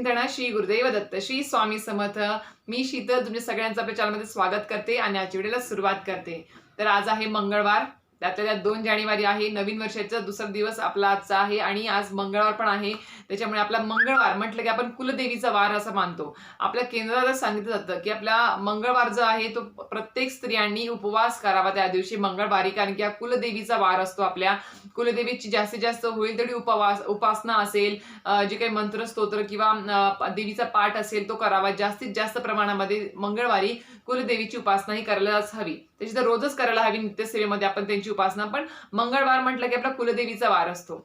चिंतन श्री गुरुदेव दत्त श्री स्वामी समर्थ. मी शीतल तुमच्या सगळ्यांचं आपल्या चॅनलमध्ये स्वागत करते आणि आजच्या व्हिडिओला सुरुवात करते. तर आज आहे मंगळवार त्यातल्या त्यात दोन जानेवारी आहे नवीन वर्षाचा दुसरा दिवस आपला आजचा आहे आणि आज मंगळवार पण आहे. त्याच्यामुळे आपला मंगळवार म्हटलं की आपण कुलदेवीचा वार असं मानतो. आपल्या केंद्रात सांगितलं जातं की आपला मंगळवार जो आहे तो प्रत्येक स्त्रियांनी उपवास करावा त्या दिवशी मंगळवारी कारण की हा कुलदेवीचा वार असतो आपल्या. कुलदेवीची जास्तीत जास्त होईल तेवढी उपवास उपासना असेल जे काही मंत्र स्तोत्र किंवा देवीचा पाठ असेल तो करावा. जास्तीत जास्त प्रमाणामध्ये मंगळवारी कुलदेवीची उपासना ही करायलाच हवी. त्याची तर रोजच करायला हवी. नित्यसेवेमध्ये आपण त्यांची उपासना पण मंगळवार म्हटलं की आपला कुलदेवीचा वार असतो.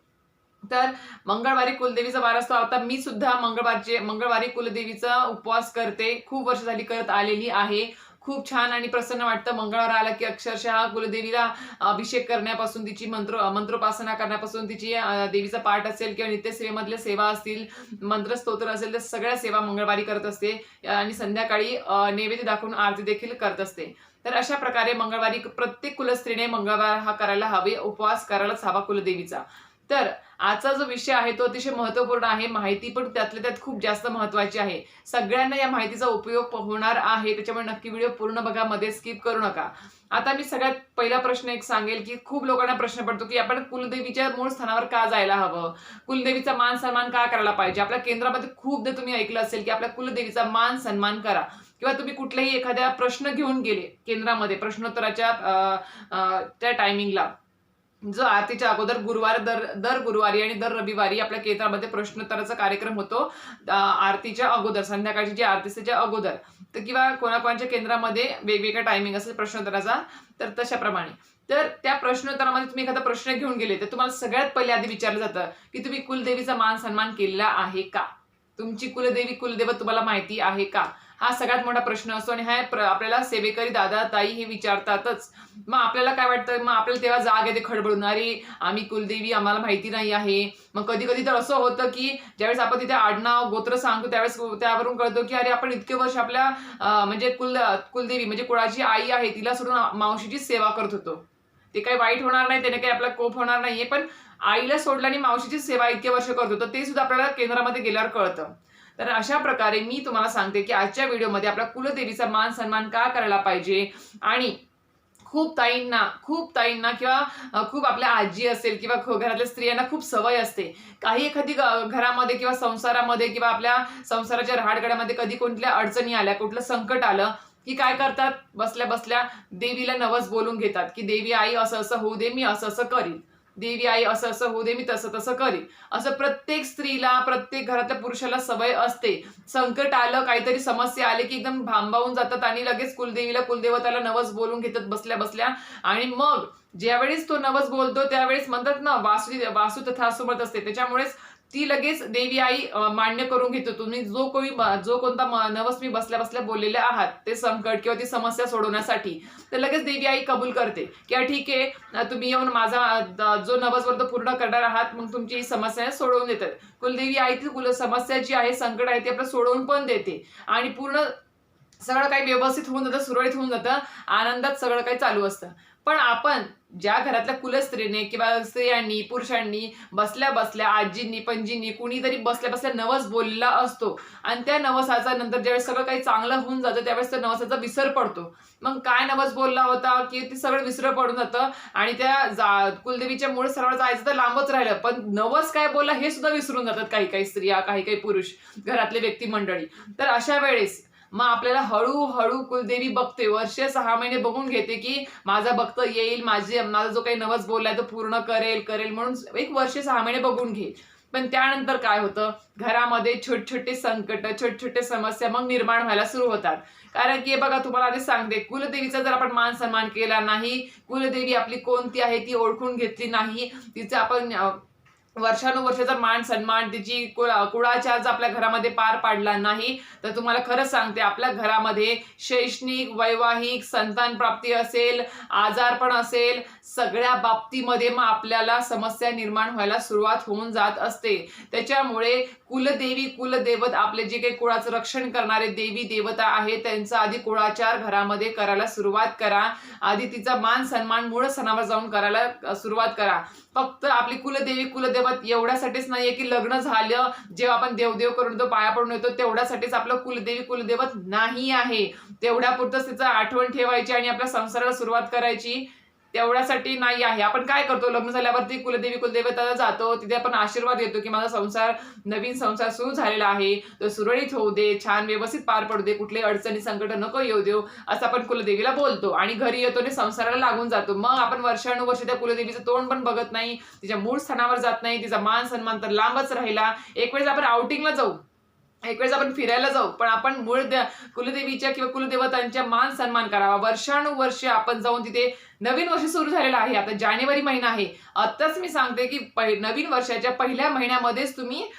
तर मंगळवारी कुलदेवीचा वार असतो. आता मी सुद्धा मंगळवारचे मंगळवारी कुलदेवीचा उपवास करते. खूप वर्ष झाली करत आलेली आहे. खूप छान आणि प्रसन्न वाटतं. मंगळवार आला की अक्षरशः कुलदेवीला अभिषेक करण्यापासून तिची मंत्र मंत्रोपासना करण्यापासून तिची देवीचा पाठ असेल किंवा नित्यसेवेमधल्या सेवा असतील मंत्रस्तोत्र असेल तर सगळ्या सेवा मंगळवारी करत असते. आणि संध्याकाळी नैवेद्य दाखवून आरती देखील करत असते. तर अशा प्रकारे मंगळवारी प्रत्येक कुलस्त्रीने मंगळवार हा करायला हवे उपवास करायलाच हवा कुलदेवीचा. तर आजचा जो विषय आहे तो अतिशय महत्त्वपूर्ण आहे. माहिती पण त्यातल्या त्यात खूप जास्त महत्वाची आहे. सगळ्यांना या माहितीचा उपयोग होणार आहे. त्याच्यामुळे नक्की व्हिडिओ पूर्ण बघा मध्ये स्किप करू नका. आता मी सगळ्यात पहिला प्रश्न एक सांगेल की खूप लोकांना प्रश्न पडतो की आपण कुलदेवीच्या मूळ स्थानावर का जायला हवं? कुलदेवीचा मान सन्मान का करायला पाहिजे? आपल्या केंद्रामध्ये खूपदा तुम्ही ऐकलं असेल की आपल्या कुलदेवीचा मान सन्मान करा. किंवा तुम्ही कुठलाही एखाद्या प्रश्न घेऊन गेले केंद्रामध्ये प्रश्नोत्तराच्या त्या टायमिंगला जो आरतीच्या अगोदर गुरुवार दर दर गुरुवारी आणि दर रविवारी आपल्या केंद्रामध्ये प्रश्नोत्तराचा कार्यक्रम होतो आरतीच्या अगोदर संध्याकाळची जी आरती त्याच्या अगोदर. तर किंवा कोणाकोणाच्या केंद्रामध्ये वेगवेगळा टायमिंग असेल प्रश्नोत्तराचा तर तशाप्रमाणे. तर त्या प्रश्नोत्तरामध्ये तुम्ही एखादा प्रश्न घेऊन गेले तर तुम्हाला सगळ्यात पहिले आधी विचारलं जातं की तुम्ही कुलदेवीचा मान सन्मान केलेला आहे का? तुमची कुलदेवी कुलदेवत तुम्हाला माहिती आहे का? हा सगळ्यात मोठा प्रश्न असतो आणि हा आपल्याला सेवेकरी दादा ताई हे विचारतातच. मग आपल्याला काय वाटतं? मग आपल्याला तेव्हा जाग येते खडबडून. अरे आम्ही कुलदेवी आम्हाला माहिती नाही आहे. मग कधी कधी तर असं होतं की ज्यावेळेस आपण तिथे आडनाव गोत्र सांगतो त्यावेळेस त्यावरून कळतो की अरे आपण इतके वर्ष आपल्या म्हणजे कुल कुलदेवी म्हणजे कुळाची आई आहे तिला सोडून मावशीची सेवा करत होतो. ते काही वाईट होणार नाही त्याने काही आपला कोप होणार नाहीये पण आईला सोडलं आणि मावशीची सेवा इतके वर्ष करत होतो ते सुद्धा आपल्याला केंद्रामध्ये गेल्यावर कळतं. तर अशा प्रकारे मी तुम्हाला सांगते की आजच्या व्हिडिओमध्ये आपल्या कुलदेवीचा मान सन्मान का करायला पाहिजे? आणि खूप ताईंना खूप ताईंना किंवा खूप आपल्या आजी असेल किंवा घरातल्या स्त्रियांना खूप सवय असते. काही एखादी घरामध्ये किंवा संसारामध्ये किंवा आपल्या संसाराच्या राहाडगड्यामध्ये कधी कोणत्या अडचणी आल्या कुठलं संकट आलं की काय करतात? बसल्या बसल्या देवीला नवस बोलून घेतात की देवी आई असं असं होऊ दे मी असं असं करीन. देवी आई असं असं होऊ दे मी तसं तसं करीन. असं प्रत्येक स्त्रीला प्रत्येक घरातल्या पुरुषाला सवय असते. संकट आलं काहीतरी समस्या आली की एकदम भांबावून जातात आणि लगेच कुलदेवीला कुलदेवताला नवस बोलून घेतात बसल्या बसल्या. आणि मग ज्यावेळेस तो नवस बोलतो त्यावेळेस म्हणतात ना वासु वासू तथा असते. त्याच्यामुळेच ती लगेच देवी आई मान्य करून घेतो. तुम्ही जो कोणी जो कोणता नवस मी बसल्या बसल्या बोललेले आहात ते संकट किंवा ती समस्या सोडवण्यासाठी तर लगेच देवी आई कबूल करते. की ठीक आहे तुम्ही येऊन माझा जो नवस वर्त पूर्ण करणार आहात मग तुमची ही समस्या सोडवून देतात. कुलदेवी आई ती कुल समस्या जी आहे संकट आहे ती आपलं सोडवून पण देते. आणि पूर्ण सगळं काही व्यवस्थित होऊन जातं सुरळीत होऊन जातं आनंदात सगळं काही चालू असतं. पण आपण ज्या घरातल्या कुलस्त्रीने किंवा स्त्रियांनी पुरुषांनी बसल्या बसल्या आजींनी पंजींनी कुणीतरी बसल्या बसल्या नवस बोललेला असतो आणि त्या नवसाचा नंतर ज्यावेळेस सगळं काही चांगलं होऊन जातं त्यावेळेस त्या नवसाचा विसर पडतो. मग काय नवस बोलला होता की ते सगळं विसर पडून जातं आणि त्या जा कुलदेवीच्या मूळ सरळ जायचं तर लांबच राहिलं. पण नवस काय बोलला हे सुद्धा विसरून जातात काही काही स्त्रिया काही काही पुरुष घरातले व्यक्ती मंडळी तर अशा वेळेस मग आपल्याला हळूहळू कुलदेवी बघते. वर्ष सहा महिने बघून घेते की माझा भक्त येईल माझे माझा जो काही नवस बोललाय तो पूर्ण करेल करेल म्हणून एक वर्ष सहा महिने बघून घेईल. पण त्यानंतर काय होतं? घरामध्ये छोटे छोटे संकट छोट छोटे समस्या मग निर्माण व्हायला सुरू होतात. कारण की बघा तुम्हाला आधी सांगते. कुलदेवीचा जर आपण मान सन्मान केला नाही कुलदेवी आपली कोणती आहे ती ओळखून घेतली नाही तिचं आपण वर्षानुवर्ष जर मान सन्मान तिची कुळा कुळाचार जर आपल्या घरामध्ये पार पाडला नाही तर तुम्हाला खरंच सांगते आपल्या घरामध्ये शैक्षणिक वैवाहिक संतान प्राप्ती असेल आजारपण असेल सगळ्या बाबतीमध्ये मग आपल्याला समस्या निर्माण व्हायला सुरुवात होऊन जात असते. त्याच्यामुळे कुलदेवी कुलदेवत आपले जे काही कुळाचं रक्षण करणारे देवी देवता आहे त्यांचा आधी कुळाचार घरामध्ये करायला सुरुवात करा. आधी तिचा मान सन्मान मूळ सणावर जाऊन करायला सुरुवात करा. फक्त आपली कुलदेवी कुलदेव कुलदैवत एवढ्यासाठीच नाहीये की लग्न झालं जेव्हा आपण देवदेव करून तो पाया पडून येतो तेवढ्यासाठीच आपलं कुलदेवी कुलदेवत नाही आहे. तेवढ्यापुरतंच तिचं आठवण ठेवायची आणि आपल्या संसाराला सुरुवात करायची. तेवढ्यासाठी नाही आहे. आपण काय करतो? लग्न झाल्यावरती कुलदेवी कुलदेवताला जातो. तिथे आपण आशीर्वाद घेतो की माझा संसार नवीन संसार सुरू झालेला आहे. तो सुरळीत होऊ दे छान व्यवस्थित पार पडू दे कुठले अडचणी संकट नको येऊ देऊ असं आपण कुलदेवीला बोलतो. आणि घरी येतो आणि संसाराला लागून जातो. मग आपण वर्षानुवर्ष त्या कुलदेवीचं तोंड पण बघत नाही. तिच्या मूळ स्थानावर जात नाही. तिचा मान सन्मान तर लांबच राहिला. एक वेळेस आपण आउटिंगला जाऊ. एक वेळेस आपण फिरायला जाऊ पण आपण मूळ कुलदेवीच्या किंवा कुलदेवतांच्या मान सन्मान करावा. वर्षानुवर्ष आपण जाऊन तिथे नवीन वर्ष सुरू झालेलं आहे. आता जानेवारी महिना आहे. आत्ताच मी सांगते की पहि- नवीन वर्षाच्या पहिल्या महिन्यामध्येच तुम्ही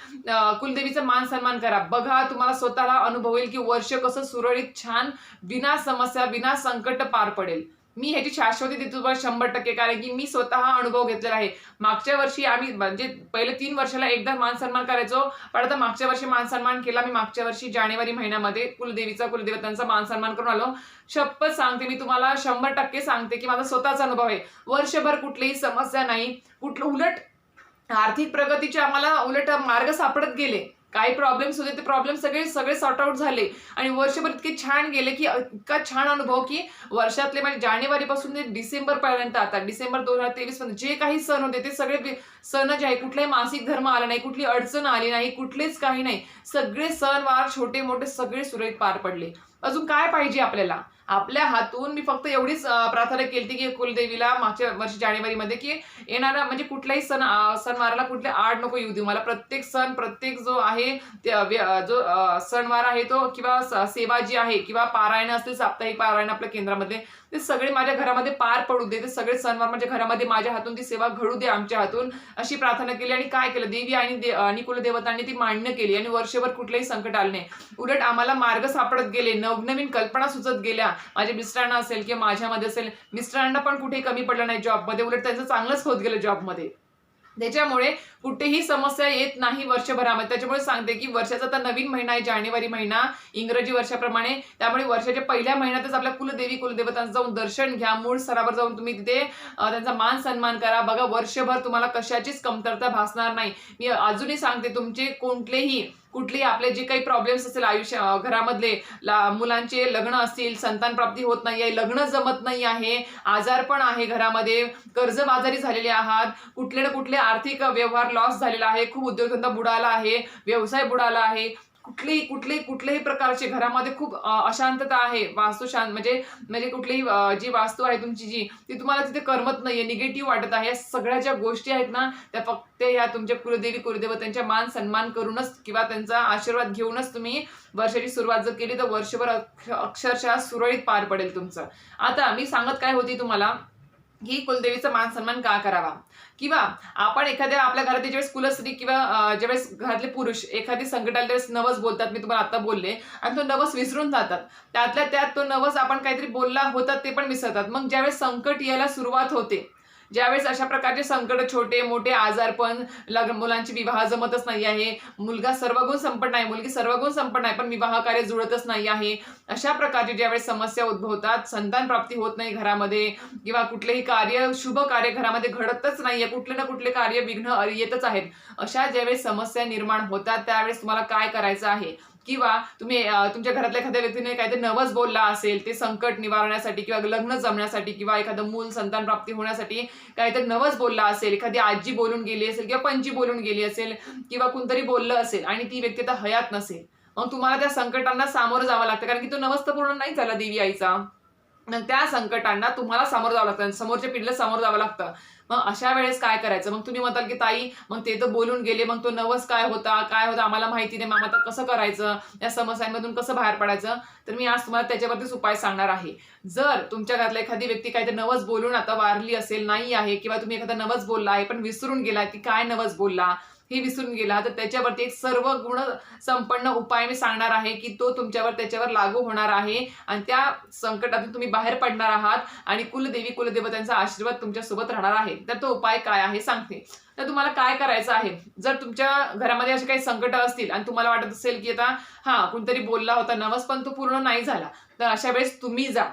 कुलदेवीचा मान सन्मान करा. बघा तुम्हाला स्वतःला अनुभव येईल की वर्ष कसं सुरळीत छान विना समस्या विना संकट पार पडेल. मी ह्याची शाश्वती देतो तुम्हाला शंभर टक्के कारण की मी स्वतः हा अनुभव घेतलेला आहे. मागच्या वर्षी आम्ही म्हणजे पहिले तीन वर्षाला एकदा मान सन्मान करायचो पण आता मागच्या वर्षी मान सन्मान केला. मी मागच्या वर्षी जानेवारी महिन्यामध्ये कुलदेवीचा कुलदेवतांचा मान सन्मान करून आलो. शपथ सांगते मी तुम्हाला शंभर टक्के सांगते की माझा स्वतःचा अनुभव आहे. वर्षभर कुठलीही समस्या नाही. कुठलं उलट आर्थिक प्रगतीचे आम्हाला उलट मार्ग सापडत गेले. काही प्रॉब्लेम्स होते ते प्रॉब्लेम सगळे सगळे सॉर्ट आउट झाले. आणि वर्षभर इतके छान गेले की इतका छान अनुभव की वर्षातले म्हणजे जानेवारीपासून ते डिसेंबर पर्यंत आता डिसेंबर दोन हजार तेवीसपर्यंत जे काही सण होते ते सगळे सण जे आहे कुठलाही मासिक धर्म आला नाही कुठली अडचण आली नाही कुठलेच काही नाही. सगळे सण वार छोटे मोठे सगळे सुरळीत पार पडले. अजून काय पाहिजे आपल्याला? आपल्या हातून मी फक्त एवढीच प्रार्थना केली की कुलदेवीला मागच्या वर्षी जानेवारीमध्ये की येणारा म्हणजे कुठलाही सण सणवाराला कुठले आड नको येऊ देऊ. मला प्रत्येक सण प्रत्येक जो आहे व्य- जो सणवार आहे तो किंवा स- सेवा जी आहे किंवा पारायण असतील साप्ताहिक पारायण आपल्या केंद्रामध्ये ते सगळे माझ्या घरामध्ये पार पडू दे. ते सगळे सणवार माझ्या घरामध्ये माझ्या हातून ती सेवा घडू दे आमच्या हातून अशी प्रार्थना केली आणि काय केलं? देवी आणि दे- आणि कुलदेवतांनी ती मान्य केली आणि वर्षभर कुठलंही संकट आलं नाही. उलट आम्हाला मार्ग सापडत गेले नवनवीन कल्पना सुचत गेल्या. माझ्या मिस्टरांना असेल किंवा माझ्यामध्ये असेल मिस्टरांना पण कुठे कमी पडलं नाही जॉबमध्ये उलट त्यांचं चांगलंच होत गेलं जॉबमध्ये त्याच्यामुळे कुठेही समस्या येत नाही वर्षभरामध्ये. त्याच्यामुळे सांगते की वर्षाचा तर नवीन महिना आहे जानेवारी महिना इंग्रजी वर्षाप्रमाणे. त्यामुळे वर्षाच्या पहिल्या महिन्यातच आपल्या कुलदेवी कुलदेवतांचं जाऊन दर्शन घ्या. मूळ स्तरावर जाऊन तुम्ही तिथे त्यांचा मान सन्मान करा. बघा वर्षभर तुम्हाला कशाचीच कमतरता भासणार नाही. मी अजूनही सांगते तुमचे कोणतेही कुठले आपले जे काही प्रॉब्लेम्स असेल आयुष्य घरामधले ला मुलांचे लग्न असतील संतान प्राप्ती होत नाही आहे लग्न जमत नाही आहे आजार पण आहे घरामध्ये कर्जबाजारी झालेले आहात कुठले ना कुठले आर्थिक व्यवहार लॉस झालेला आहे खूप उद्योगधंदा बुडाला आहे व्यवसाय बुडाला आहे. कुठलेही कुठलेही कुठल्याही प्रकारचे घरामध्ये खूप अशांतता आहे वास्तू शांत म्हणजे म्हणजे कुठलीही जी वास्तू आहे तुमची जी ती तुम्हाला तिथे करमत नाहीये निगेटिव्ह वाटत आहे. या सगळ्या ज्या गोष्टी आहेत ना त्या फक्त या तुमच्या कुलदेवी कुलदेवतांच्या मान सन्मान करूनच किंवा त्यांचा आशीर्वाद घेऊनच तुम्ही वर्षाची सुरुवात जर केली तर वर्षभर अक्षरशः सुरळीत पार पडेल तुमचं. आता मी सांगत काय होती तुम्हाला? की कुलदेवीचा मान सन्मान का करावा? किंवा आपण एखाद्या आपल्या घरातली ज्यावेळेस कुलस्त्री किंवा ज्यावेळेस घरातले पुरुष एखादी संकट आली त्यावेळेस नवस बोलतात मी तुम्हाला आता बोलले आणि तो नवस विसरून जातात. त्यातल्या त्यात तो नवस आपण काहीतरी बोलला होता ते पण विसरतात. मग ज्यावेळेस संकट यायला सुरुवात होते ज्यावेळेस अशा प्रकारचे संकट छोटे मोठे आजारपण लग्न मुलांची विवाह जमतच नाही आहे. मुलगा सर्वगुण संपन्न आहे मुलगी सर्वगुण संपन्न आहे पण विवाह कार्य जुळतच नाही आहे. अशा प्रकारचे ज्यावेळेस समस्या उद्भवतात संतान प्राप्ती होत नाही घरामध्ये किंवा कुठलेही कार्य शुभ कार्य घरामध्ये घडतच नाहीये कुठले ना कुठले कार्य विघ्न येतच आहेत. अशा ज्यावेळेस समस्या निर्माण होतात त्यावेळेस तुम्हाला काय करायचं आहे? किंवा तुम्ही तुमच्या घरातल्या एखाद्या व्यक्तीने काहीतरी नवस बोलला असेल ते संकट निवारण्यासाठी किंवा लग्न जमण्यासाठी किंवा एखादं मूल संतान प्राप्ती होण्यासाठी काहीतरी नवस बोलला असेल एखादी आजी बोलून गेली असेल किंवा पंची बोलून गेली असेल किंवा कोणतरी बोललं असेल आणि ती व्यक्ती आता हयात नसेल मग तुम्हाला त्या संकटांना सामोरं जावं लागतं कारण की तो नवस तर पूर्ण नाही झाला देवी आईचा. त्या संकटांना तुम्हाला सामोरं जावं लागतं समोरच्या पिढीला सामोरं जावं लागतं. मग अशा वेळेस काय करायचं? मग तुम्ही म्हणताल की ताई मग ते तर बोलून गेले मग तो नवस काय होता? काय होता? आम्हाला माहिती नाही मग आता कसं करायचं? या समस्यांमधून कसं बाहेर पडायचं? तर मी आज तुम्हाला त्याच्यावरतीच उपाय सांगणार आहे. जर तुमच्या घरातला एखादी व्यक्ती काहीतरी नवस बोलून आता वारली असेल नाही आहे किंवा तुम्ही एखादा नवस बोलला आहे पण विसरून गेला की काय नवस बोलला? हे विसरून गेला. तर त्याच्यावरती एक सर्व गुण संपन्न उपाय मी सांगणार आहे की तो तुमच्यावर त्याच्यावर लागू होणार आहे. आणि त्या संकटातून तुम्ही बाहेर पडणार आहात आणि कुलदेवी कुलदेवतांचा आशीर्वाद तुमच्यासोबत राहणार आहे. तर तो उपाय काय आहे सांगते. तर तुम्हाला काय करायचं आहे? जर तुमच्या घरामध्ये असे काही संकट असतील आणि तुम्हाला वाटत असेल की आता हा कोणतरी बोलला होता नवस पण तो पूर्ण नाही झाला तर अशा वेळेस तुम्ही जा.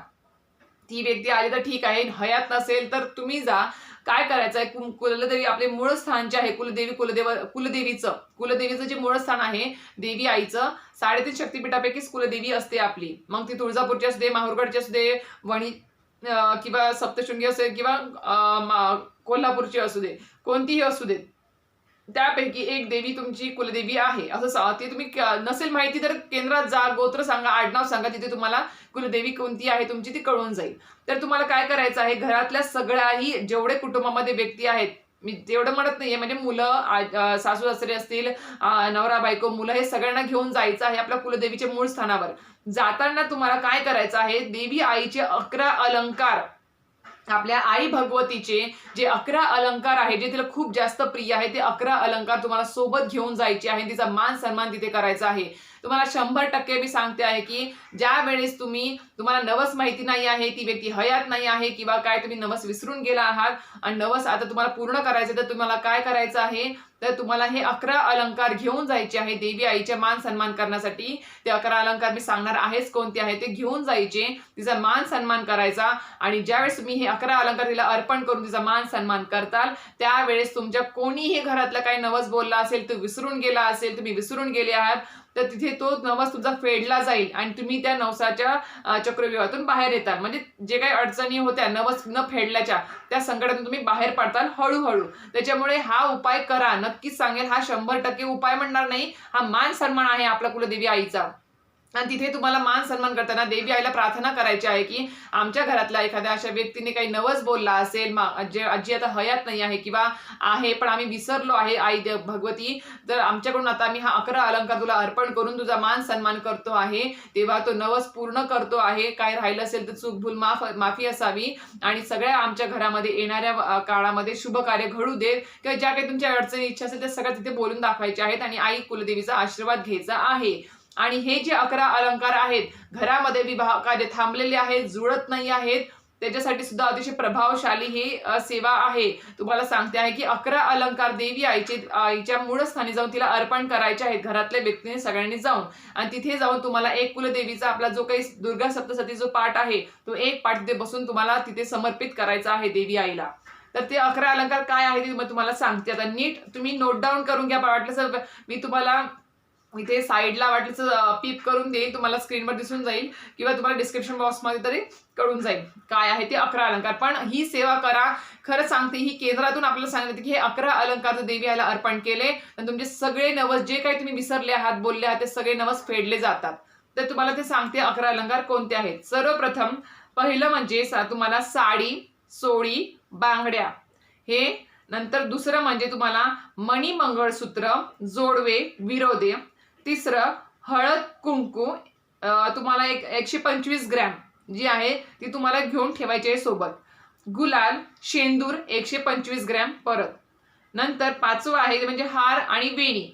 ती व्यक्ती आली तर ठीक आहे. हयात नसेल तर तुम्ही जा. काय करायचं आहे कुलदेवी आपले मूळ स्थान जे आहे कुलदेवी कुलदेव कुलदेवीचं. कुलदेवीचं जे मूळ स्थान आहे देवी आईचं साडेतीन शक्तीपीठापैकीच कुलदेवी असते आपली. मग ती तुळजापूरची असू दे माहूरगडची असू दे वणी किंवा सप्तशृंगी असू दे किंवा मा- कोल्हापूरची असू दे कोणतीही असू दे त्यापैकी एक देवी तुमची कुलदेवी आहे. असं सा- ते तुम्ही नसेल माहिती तर केंद्रात जा गोत्र सांगा आडनाव सांगा तिथे तुम्हाला कुलदेवी कोणती आहे तुमची ती कळून जाईल. तर तुम्हाला काय करायचं आहे घरातल्या सगळ्याही जेवढे कुटुंबामध्ये व्यक्ती आहेत मी तेवढं म्हणत नाहीये म्हणजे मुलं सासू सासरे असतील नवरा बायको मुलं हे सगळ्यांना घेऊन जायचं आहे आपल्या कुलदेवीच्या मूळ स्थानावर. जाताना तुम्हाला काय करायचं आहे देवी आईचे अकरा अलंकार आपल्या आई भगवतीचे जे अकरा अलंकार आहे जे तिला खूप जास्त प्रिय आहे ते अकरा अलंकार तुम्हाला सोबत घेऊन जायचे आहे तिचा मान सन्मान तिथे करायचा आहे. तुम्हाला शंभर टक्के मी सांगते आहे की ज्या वेळेस तुम्ही तुम्हाला नवस माहिती नाही आहे ती व्यक्ती हयात नाही आहे किंवा काय तुम्ही नवस विसरून गेला आहात आणि नवस आता तुम्हाला पूर्ण करायचं तर तुम्हाला काय करायचं आहे? तर तुम्हाला हे अकरा अलंकार घेऊन जायचे आहे देवी आईच्या मान सन्मान करण्यासाठी. ते अकरा अलंकार मी सांगणार आहेच कोणते आहे ते घेऊन जायचे. तिचा मान सन्मान करायचा आणि ज्यावेळेस तुम्ही हे अकरा अलंकार तिला अर्पण करून तिचा मान सन्मान करताल त्यावेळेस तुमच्या कोणीही घरातला काही नवस बोलला असेल तो विसरून गेला असेल तुम्ही विसरून गेले आहात तर तिथे तो नवस तुमचा फेडला जाईल आणि तुम्ही त्या नवसाच्या चक्रव्यूहातून बाहेर येताल. म्हणजे जे काही अडचणी होत्या नवस न फेडल्याच्या त्या संकटातून तुम्ही बाहेर पडताल हळूहळू. त्याच्यामुळे हा उपाय करा नक्कीच सांगेल हा शंभर टक्के उपाय म्हणणार नाही. हा मान सन्मान आहे आपला कुलदेवी आईचा. आणि तिथे तुम्हाला मान सन्मान करताना देवी आईला प्रार्थना करायची आहे की आमच्या घरातल्या एखाद्या अशा व्यक्तीने काही नवस बोलला असेल मा- जे आजी आता हयात नाही आहे किंवा आहे पण आम्ही विसरलो आहे आई देव भगवती तर आमच्याकडून आता आम्ही हा अकरा अलंकार तुला अर्पण करून तुझा मान सन्मान करतो आहे. तेव्हा तो नवस पूर्ण करतो आहे. काय राहिलं असेल तर चूक भूल माफ माफी असावी. आणि सगळ्या आमच्या घरामध्ये येणाऱ्या काळामध्ये शुभ कार्य घडू देत. किंवा ज्या काही तुमच्या अडचणी इच्छा असेल त्या सगळ्या तिथे बोलून दाखवायच्या आहेत. आणि आई कुलदेवीचा आशीर्वाद घ्यायचा आहे. आणि हे जे अकरा अलंकार आहेत घरामध्ये विवाह कार्य थांबलेले आहेत जुळत नाही आहेत त्याच्यासाठी सुद्धा अतिशय प्रभावशाली ही सेवा आहे. तुम्हाला सांगते आहे की अकरा अलंकार देवी आईचे आईच्या मूळ स्थानी जाऊन तिला अर्पण करायचे आहेत घरातल्या व्यक्तीने सगळ्यांनी जाऊन. आणि तिथे जाऊन तुम्हाला एक कुलदेवीचा आपला जो काही दुर्गा सप्तसती जो पाठ आहे तो एक पाठ तिथे बसून तुम्हाला तिथे समर्पित करायचा आहे देवी आईला. तर ते अकरा अलंकार काय आहे ते तुम्हाला सांगते. आता नीट तुम्ही नोट डाऊन करून घ्या वाटलं मी तुम्हाला इथे साईडला वाटलं पीप करून देईल तुम्हाला स्क्रीनवर दिसून जाईल किंवा तुम्हाला डिस्क्रिप्शन बॉक्समध्ये तरी कळून जाईल काय आहे ते अकरा अलंकार. पण ही सेवा करा. खरं सांगते ही केंद्रातून आपल्याला सांगते की हे अकरा अलंकार जर देवी याला अर्पण केले तर तुमचे सगळे नवस जे काही तुम्ही विसरले आहात बोलले आहात ते सगळे नवस फेडले जातात. तर तुम्हाला ते सांगते अकरा अलंकार कोणते आहेत. सर्वप्रथम पहिलं म्हणजे सा- तुम्हाला साडी सोळी बांगड्या. हे नंतर दुसरं म्हणजे तुम्हाला मणी मंगळसूत्र जोडवे विरोधे तिसरं हळद कुंकू तुम्हाला एक एकशे पंचवीस ग्रॅम जी आहे ती तुम्हाला घेऊन ठेवायची आहे सोबत. गुलाल शेंदूर एकशे पंचवीस ग्रॅम परत. नंतर पाचवं आहे म्हणजे हार आणि वेणी.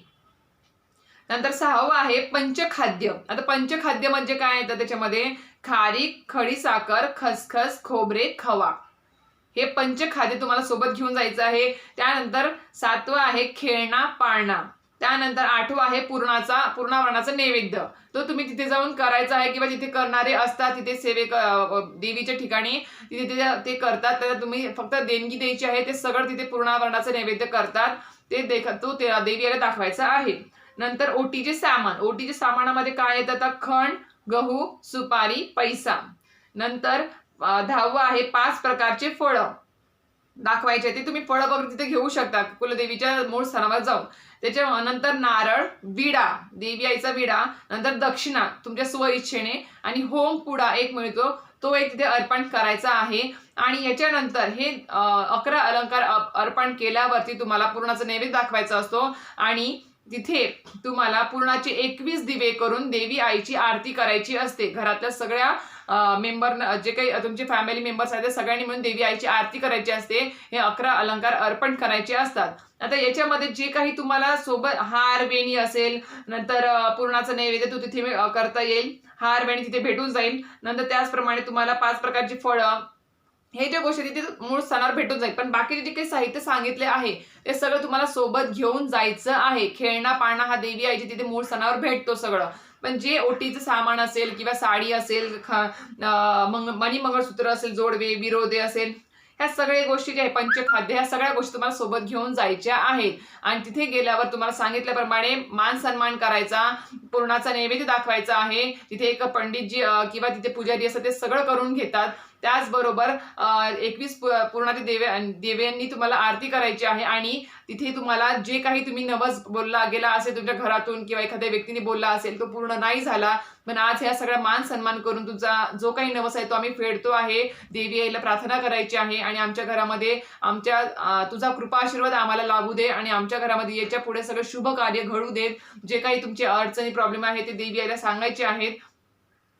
नंतर सहावं आहे पंचखाद्य. आता पंचखाद्य म्हणजे काय येतं त्याच्यामध्ये? खारीक खडी साखर खसखस खोबरे खवा. हे पंचखाद्य तुम्हाला सोबत घेऊन जायचं आहे. त्यानंतर सातवं आहे खेळणा पाळणा. त्यानंतर आठवा आहे पूर्णाचा पूर्णावरणाचा नैवेद्य. तो तुम्ही तिथे जाऊन करायचा आहे किंवा जिथे करणारे असतात तिथे सेवेक देवीच्या ठिकाणी तिथे ते- ते करतात. तर तुम्ही फक्त देणगी द्यायची आहे ते सगळं तिथे पूर्णावरणाचं नैवेद्य करतात. ते देख तो ते देवीला दाखवायचा आहे. नंतर ओटीचे सामान. ओटीचे सामानामध्ये काय येतं? आता खण गहू सुपारी पैसा. नंतर अं, दहावं आहे पाच प्रकारचे फळं. दाखवायचे ते तुम्ही फळं वगैरे तिथे घेऊ शकता. कुलदेवीच्या मूळ स्थानावर जाऊन. त्याच्या नंतर नारळ विडा देवी आईचा विडा नंतर दक्षिणा तुमच्या स्वइच्छेने आणि होम पुडा एक मिळतो. तो एक तिथे अर्पण करायचा आहे. आणि याच्यानंतर हे अकरा अलंकार अर्पण केल्यावरती तुम्हाला पूर्णाचा नैवेद्य दाखवायचा असतो. आणि तिथे तुम्हाला पूर्णाचे एकवीस दिवे करून देवी आईची आरती करायची असते. घरातल्या सगळ्या मेंबर जे काही तुमचे फॅमिली मेंबर्स आहेत सगळ्यांनी मिळून देवी आईची आरती करायची असते. हे अकरा अलंकार अर्पण करायचे असतात. आता याच्यामध्ये जे काही तुम्हाला सोबत हार वेणी असेल नंतर पूर्णाचं नैवेद्य तू तिथे करता येईल. हार वेणी तिथे भेटून जाईल. नंतर त्याचप्रमाणे तुम्हाला पाच प्रकारची फळं हे ज्या गोष्टी तिथे मूळ सणावर भेटून जाईल. पण बाकीचे जे काही साहित्य सांगितले आहे ते सगळं तुम्हाला सोबत घेऊन जायचं आहे. खेळणा पाळणा हा देवी आईची तिथे मूळ सणावर भेटतो सगळं. पण जे ओटीचं सामान असेल किंवा साडी असेल ख- मंग मणी मंगळसूत्र असेल जोडवे विरोधे असेल ह्या सगळ्या गोष्टी ज्या आहे पंचखाद्य ह्या सगळ्या गोष्टी तुम्हाला सोबत घेऊन जायच्या आहेत. आणि तिथे गेल्यावर तुम्हाला सांगितल्याप्रमाणे मान सन्मान करायचा पूर्णाचा नैवेद्य दाखवायचा आहे. तिथे एक पंडितजी किंवा तिथे पुजारी असतात ते सगळं करून घेतात. त्याचबरोबर एकवीस पूर्णाची देवे देव्यांनी तुम्हाला आरती करायची आहे आणि तिथे तुम्हाला जे काही तुम्ही नवस बोलला गेला असेल तुमच्या घरातून किंवा एखाद्या व्यक्तीने बोलला असेल तो पूर्ण नाही झाला. पण आज ह्या सगळ्या मान सन्मान करून तुझा जो काही नवस आहे तो आम्ही फेडतो आहे. देवी आईला प्रार्थना करायची आहे आणि आमच्या घरामध्ये आमच्या तुझा कृपा आशीर्वाद आम्हाला लाभू दे आणि आमच्या घरामध्ये याच्यापुढे सगळं शुभ कार्य घडू देत. जे काही तुमचे अडचणी प्रॉब्लेम आहे ते देवी आईला सांगायचे आहेत.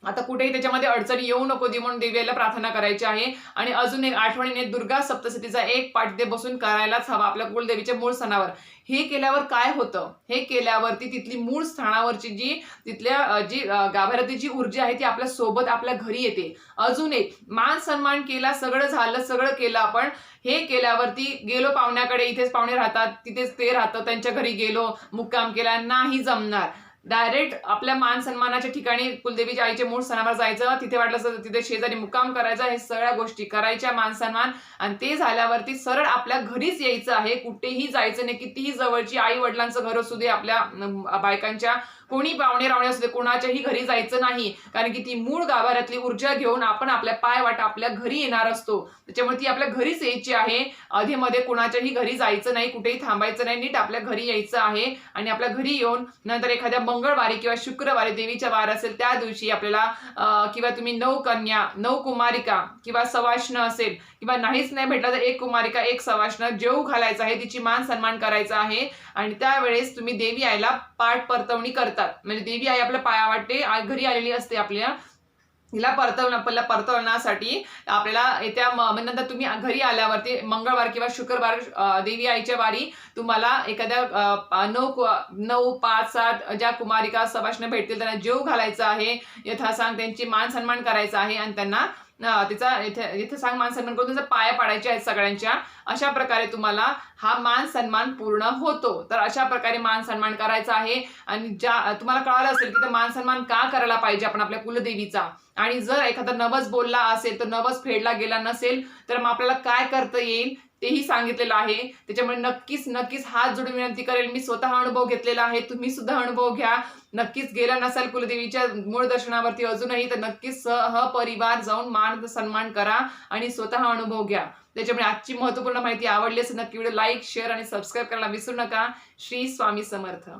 आता कुठेही त्याच्यामध्ये अडचणी येऊ नको दे म्हणून देवीला प्रार्थना करायची आहे. आणि अजून एक आठवणीने दुर्गा सप्तशतीचा एक पाठदे बसून करायलाच हवा आपल्या कुलदेवीच्या मूळ सणावर. हे केल्यावर काय होतं? हे केल्यावरती तिथली मूळ स्थानावरची जी तिथल्या जी अ, गाभाऱ्यातली जी ऊर्जा आहे ती आपल्यासोबत आपल्या घरी येते. अजून एक मान सन्मान केला सगळं झालं सगळं केलं आपण. हे केल्यावरती गेलो पाहुण्याकडे इथेच पाहुणे राहतात तिथेच ते राहतं त्यांच्या घरी गेलो मुक्काम केला नाही जमणार. डायरेक्ट आपल्या मान सन्मानाच्या ठिकाणी कुलदेवीच्या आईचे मूळ सणावर जायचं तिथे वाटलं तर तिथे शेजारी मुक्काम करायचा हे सगळ्या गोष्टी करायच्या मान सन्मान. आणि ते झाल्यावरती सरळ आपल्या घरीच यायचं आहे कुठेही जायचं नाही कितीही जवळची आई वडिलांचं घर असू दे आपल्या बायकांच्या कोणी पाहुणे रावणे असू दे कोणाच्याही घरी जायचं नाही. कारण की ती मूळ गाभाऱ्यातली ऊर्जा घेऊन आपण आपल्या पाय वाट आपल्या घरी येणार असतो. त्याच्यामुळे ती आपल्या घरीच यायची आहे. अधेमध्ये कोणाच्याही घरी जायचं नाही कुठेही थांबायचं नाही नीट आपल्या घरी यायचं आहे. आणि आपल्या घरी येऊन नंतर एखाद्या मंगळवारी किंवा शुक्रवारी देवीच्या वार असेल त्या दिवशी आपल्याला अं, किंवा तुम्ही नऊ कन्या नऊ कुमारिका किंवा सवाष्ण असेल किंवा नाहीच नाही भेटला तर एक कुमारिका एक सवाष्ण जेऊ घालायचं आहे तिची मान सन्मान करायचा आहे. आणि त्यावेळेस तुम्ही देवी आईला पाठ परतवणी करतात. म्हणजे देवी आई आपल्या पाया वाटते घरी आलेली असते आपल्या. हिला परतवण आपल्याला परतवण्यासाठी आपल्याला येत्या म- म्हणजे नंतर तुम्ही घरी आल्यावरती मंगळवार किंवा शुक्रवार देवी आईच्या वारी तुम्हाला एखाद्या नऊ नऊ पाच सात ज्या कुमारिका सभाषण भेटतील त्यांना जेव घालायचा आहे. यथासांग त्यांची मान सन्मान करायचा आहे आणि त्यांना तिचा इथे इथे सांग मान सन्मान करून तिचा पाया पाडायचे आहेत सगळ्यांच्या. अशा प्रकारे तुम्हाला हा मान सन्मान पूर्ण होतो. तर अशा प्रकारे मान सन्मान करायचा आहे. आणि ज्या तुम्हाला कळालं असेल की तर मान सन्मान का करायला पाहिजे आपण आपल्या कुलदेवीचा? आणि जर एखादा नवस बोलला असेल तर नवस फेडला गेला नसेल तर मग आपल्याला काय करता येईल? तेही सांगितलेलं आहे. त्याच्यामुळे नक्कीच नक्कीच हात जोडून विनंती करेल. मी स्वतः अनुभव घेतलेला आहे. तुम्ही सुद्धा अनुभव घ्या. नक्कीच गेला नसाल कुलदेवीच्या मूळ दर्शनावरती अजूनही तर नक्कीच सहपरिवार जाऊन मान सन्मान करा आणि स्वतः अनुभव घ्या. त्याच्यामुळे आजची महत्त्वपूर्ण माहिती आवडली असेल नक्की व्हिडिओ लाईक शेअर आणि सबस्क्राईब करायला विसरू नका. श्री स्वामी समर्थ.